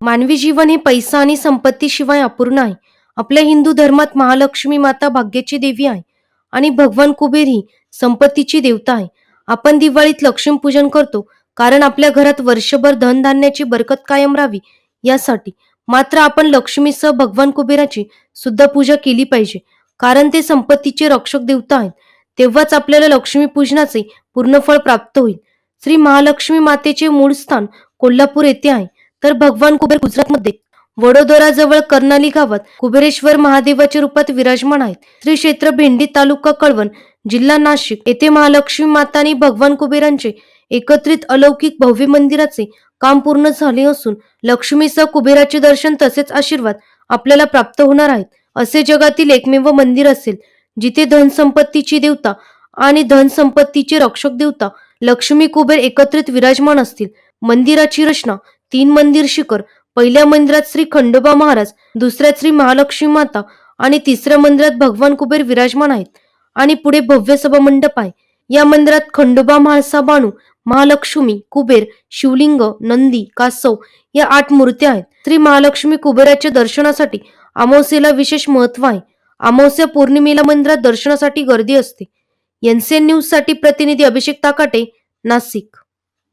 मानवी जीवन हे पैसा आणि संपत्तीशिवाय अपूर्ण आहे. आपल्या हिंदू धर्मात महालक्ष्मी माता भाग्याची देवी आहे आणि भगवान कुबेर ही संपत्तीची देवता आहे. आपण दिवाळीत लक्ष्मीपूजन करतो कारण आपल्या घरात वर्षभर धनधान्याची बरकत कायम राहावी यासाठी. मात्र आपण लक्ष्मीसह भगवान कुबेराची सुद्धा पूजा केली पाहिजे. कारण ते संपत्तीचे रक्षक देवता आहेत. तेव्हाच आपल्याला लक्ष्मी पूजनाचे पूर्ण फळ प्राप्त होईल. श्री महालक्ष्मी मातेचे मूळ स्थान कोल्हापूर येथे आहे. तर भगवान कुबेर गुजरातमध्ये. वडोदराजवळ कर्नाली गावात कुबेरेश्वर महादेवाच्या रूपात विराजमान आहेत. श्री क्षेत्र भेंडी तालुका कळवण जिल्हा नाशिक. येथे महालक्ष्मी माता आणि भगवान कुबेरांचे एकत्रित अलौकिक भव्य मंदिराचे काम पूर्ण झाले असून लक्ष्मीसह कुबेराचे दर्शन तसेच आशीर्वाद आपल्याला प्राप्त होणार आहेत. असे जगातील एकमेव मंदिर असेल जिथे धनसंपत्तीची देवता आणि धनसंपत्तीचे रक्षक देवता लक्ष्मी कुबेर एकत्रित विराजमान असतील. मंदिराची रचना तीन मंदिर शिखर पहिल्या मंदिरात श्री खंडोबा महाराज दुसऱ्यात श्री महालक्ष्मी माता आणि तिसऱ्या मंदिरात भगवान कुबेर विराजमान आहेत. आणि पुढे भव्य सभा मंडप आहे. या मंदिरात खंडोबा म्हाळसा बाणू महालक्ष्मी कुबेर शिवलिंग नंदी कासव या आठ मूर्त्या आहेत. श्री महालक्ष्मी कुबेराच्या दर्शनासाठी अमावस्येला विशेष महत्त्व आहे. अमावस्या पौर्णिमेला मंदिरात दर्शनासाठी गर्दी असते. एनसीएन न्यूजसाठी प्रतिनिधी अभिषेक ताकाटे नाशिक.